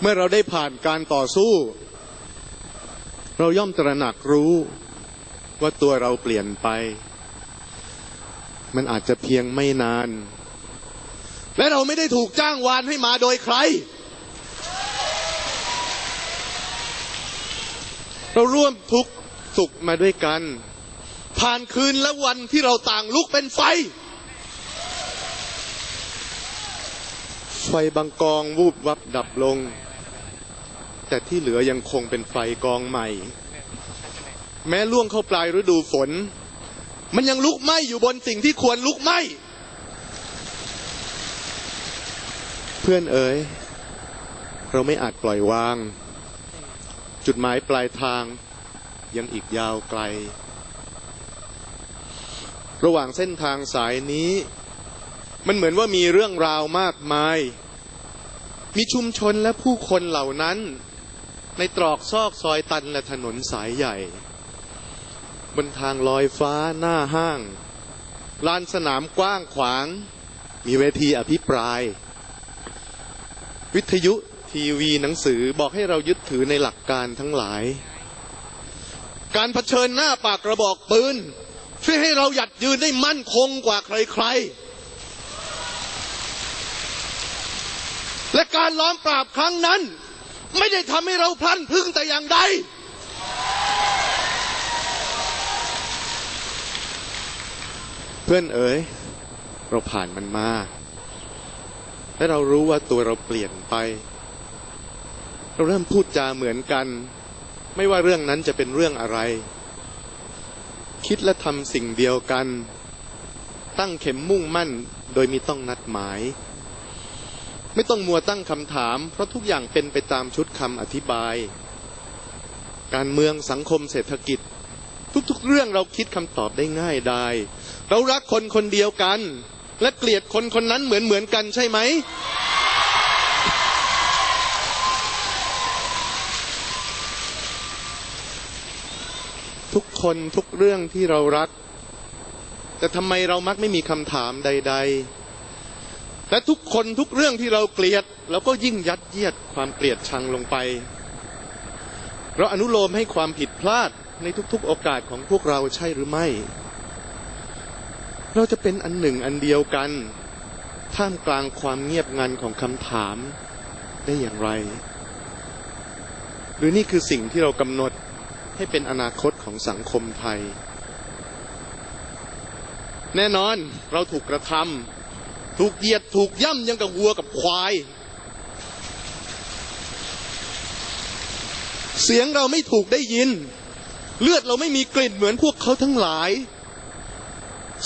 เมื่อเราได้ผ่านการต่อสู้ เราย่อมตระหนักรู้ว่าตัวเราเปลี่ยนไป มันอาจจะเพียงไม่นาน และเราไม่ได้ถูกจ้างวานให้มาโดยใคร เราร่วมทุกข์สุขมาด้วยกัน ผ่านคืนและวันที่เราต่างลุกเป็นไฟ ไฟบางกองวูบวับดับลง แต่ที่เหลือยังคงเป็นไฟกองใหม่ แม้ล่วงเข้าปลายฤดูฝน มันยังลุกไหม้อยู่บนสิ่งที่ควรลุกไหม้ เพื่อนเอ๋ย เราไม่อาจปล่อยวาง จุดหมายปลายทางยังอีกยาวไกล ระหว่างเส้นทางสายนี้ มันเหมือนว่ามีเรื่องราวมากมายมีชุมชนและผู้คนเหล่านั้น ในตรอกซอกซอยตันและถนนสายใหญ่ บนทางลอยฟ้าหน้าห้าง ลานสนามกว้างขวาง มีเวทีอภิปราย วิทยุทีวีหนังสือบอกให้เรายึดถือในหลักการทั้งหลาย การเผชิญหน้าปากกระบอกปืนช่วยให้เราหยัดยืนได้มั่นคงกว่าใครๆ และการล้อมปราบครั้งนั้น ไม่ได้ทำให้เราพลันพรึงแต่อย่างใด เพื่อนเอ๋ย เราผ่านมันมา และเรารู้ว่าตัวเราเปลี่ยนไป เราเริ่มพูดจาเหมือนกัน ไม่ว่าเรื่องนั้นจะเป็นเรื่องอะไร คิดและทำสิ่งเดียวกัน ตั้งเข็มมุ่งมั่นโดยมีต้องนัดหมาย ไม่ต้องมัวตั้งคำถาม เพราะทุกอย่างเป็นไปตามชุดคำอธิบาย การเมืองสังคมเศรษฐกิจ ทุกๆ เรื่องเราคิดคำตอบได้ง่ายได้เรารักคนคนเดียวกัน และเกลียดคนคนนั้นเหมือนเหมือนกันใช่ไหมทุกคนทุกเรื่องที่เรารัก แต่ทำไมเรามักไม่มีคำถามใด ๆ และทุกคนทุกเรื่องที่เราเกลียดเราก็ยิ่งยัดเยียดความเกลียดชังลงไป เราอนุโลมให้ความผิดพลาดในทุกๆโอกาสของพวกเราใช่หรือไม่ เราจะเป็นอันหนึ่งอันเดียวกัน ท่ามกลางความเงียบงันของคำถามได้อย่างไร หรือนี่คือสิ่งที่เรากำหนดให้เป็นอนาคตของสังคมไทย แน่นอนเราถูกกระทำถูกเหยียด ถูกย่ำยังกับวัวกับควาย เสียงเราไม่ถูกได้ยิน เลือดเราไม่มีกลิ่นเหมือนพวกเขาทั้งหลาย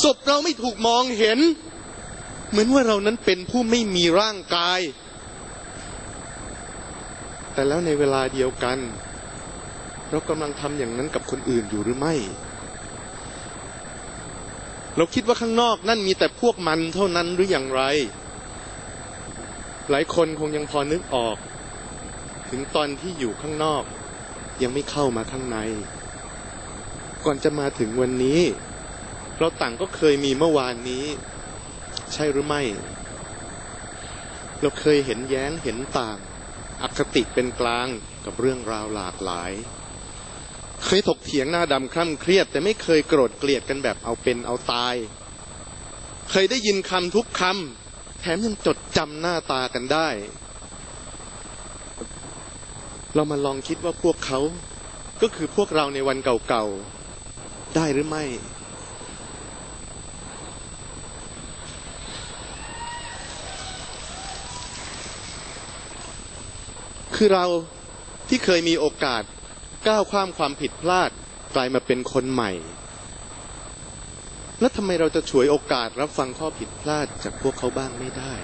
ศพเราไม่ถูกมองเห็น เหมือนว่าเรานั้นเป็นผู้ไม่มีร่างกาย แต่แล้วในเวลาเดียวกัน เรากำลังทำอย่างนั้นกับคนอื่นอยู่หรือไม่ เราคิดว่าข้างนอกนั่นมีแต่พวกมันเท่านั้นหรืออย่างไร หลายคนคงยังพอนึกออก ถึงตอนที่อยู่ข้างนอก ยังไม่เข้ามาข้างใน ก่อนจะมาถึงวันนี้ เราต่างก็เคยมีเมื่อวานนี้ ใช่หรือไม่ เราเคยเห็นแย้งเห็นต่างอคติเป็นกลางกับเรื่องราวหลากหลาย เคยถกเถียงหน้าดำคร่ำเครียด แต่ไม่เคยโกรธเกลียดกันแบบเอาเป็นเอาตาย เคยได้ยินคำทุกคำแถมยังจดจำหน้าตากันได้ เรามาลองคิดว่าพวกเขาก็คือพวกเราในวันเก่าๆ ได้หรือไม่คือเราที่เคยมีโอกาส ก้าวข้ามความผิดพลาดกลายมาเป็นคนใหม่ แล้วทำไมเราจะฉวยโอกาสรับฟังข้อผิดพลาดจากพวกเขาบ้างไม่ได้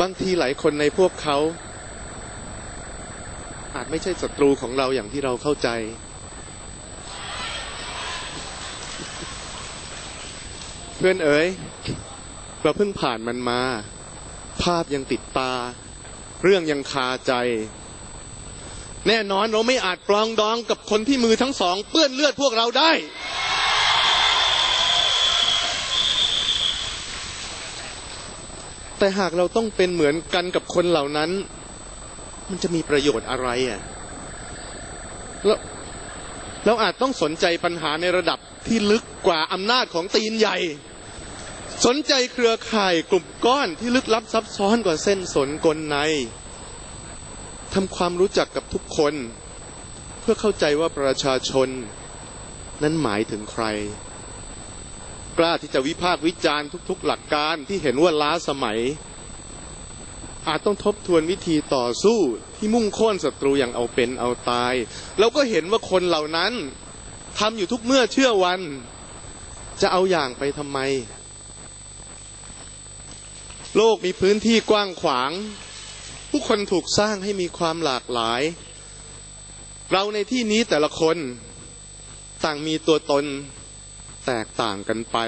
บางทีหลายคนในพวกเขา อาจไม่ใช่ศัตรูของเราอย่างที่เราเข้าใจเพื่อนเอ๋ยเราเพิ่งผ่านมันมา ภาพยังติดตา เรื่องยังคาใจ แน่นอนเราไม่อาจปลองดองกับคนที่มือทั้งสองเปื้อนเลือดพวกเราได้ แต่หากเราต้องเป็นเหมือนกันกับคนเหล่านั้น มันจะมีประโยชน์อะไรอะแล้วเราอาจต้องสนใจปัญหาในระดับที่ลึกกว่าอำนาจของตีนใหญ่ สนใจเครือข่ายกลุ่มก้อนที่ลึกลับซับซ้อนกว่าเส้นสนกลในทำความรู้จักกับทุกคน เพื่อเข้าใจว่าประชาชน นั้นหมายถึงใคร กล้าที่จะวิพากษ์วิจารณ์ทุกๆหลักการที่เห็นว่าล้าสมัย อาจต้องทบทวนวิธีต่อสู้ที่มุ่งโค่นศัตรูอย่างเอาเป็นเอาตาย แล้วก็เห็นว่าคนเหล่านั้นทำอยู่ทุกเมื่อเชื่อวัน จะเอาอย่างไปทำไม โลกมีพื้นที่กว้างขวาง ผู้คนถูกสร้างให้มีความหลากหลาย เราในที่นี้แต่ละคนต่างมีตัวตนแตกต่างกันไป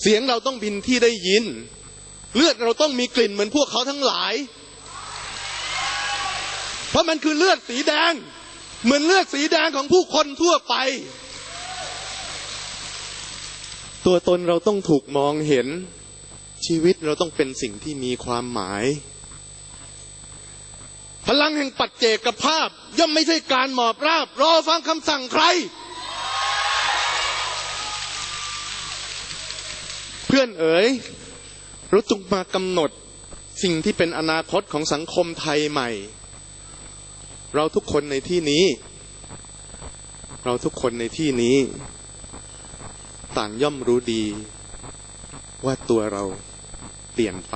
เสียงเราต้องบินที่ได้ยิน เลือดเราต้องมีกลิ่นเหมือนพวกเขาทั้งหลาย เพราะมันคือเลือดสีแดง เหมือนเลือดสีแดงของผู้คนทั่วไป ตัวตนเราต้องถูกมองเห็นชีวิตเราต้องเป็นสิ่งที่มีความหมาย พลังแห่งปัจเจกภาพ ย่อมไม่ใช่การหมอบราบ รอฟังคำสั่งใคร เพื่อนเอ๋ยเราจงมากำหนดสิ่งที่เป็นอนาคตของสังคมไทยใหม่ เราทุกคนในที่นี้ เราทุกคนในที่นี้ ต่างย่อมรู้ดี ว่าตัวเราเปลี่ยนไป